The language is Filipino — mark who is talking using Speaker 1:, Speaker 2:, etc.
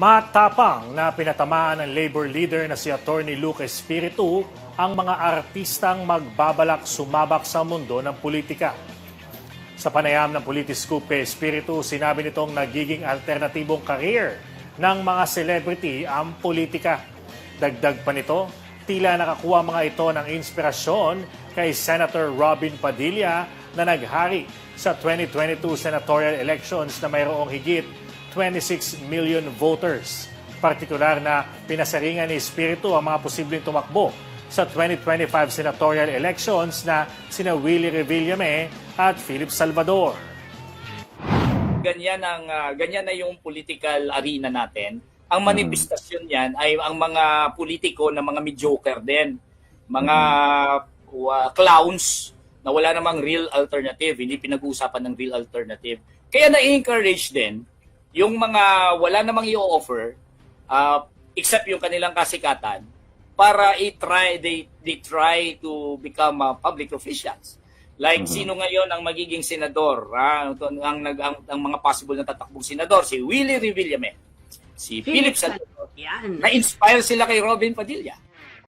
Speaker 1: Matapang na pinatamaan ng labor leader na si Attorney Luke Espiritu ang mga artistang magbabalak sumabak sa mundo ng politika. Sa panayam ng Politiscoop kay Espiritu, sinabi nitong nagiging alternatibong career ng mga celebrity ang politika. Dagdag pa nito, tila nakakuha mga ito ng inspirasyon kay Senator Robin Padilla na naghari sa 2022 senatorial elections na mayroong higit 26 million voters. Partikular na pinasaringan ni Espiritu ang mga posibleng tumakbo sa 2025 senatorial elections na sina Willie Revillame at Philip Salvador.
Speaker 2: ganyan ang ah, ganyan na yung political arena natin. Ang manifestasyon niyan ay ang mga politiko na mga mediocre din. Mga wa- clowns na wala namang real alternative, hindi pinag-uusapan ng real alternative. Kaya na-encourage din yung mga wala namang i-offer uh, except yung kanilang kasikatan para i-try they, they try to become uh, public officials. Like sino ngayon ang magiging senador? Ah, ang, nag, ang, ang mga possible na tatakbong senador si Willie Revillame, si Philip Salvador.
Speaker 3: Yan.
Speaker 2: Na-inspire sila kay Robin Padilla.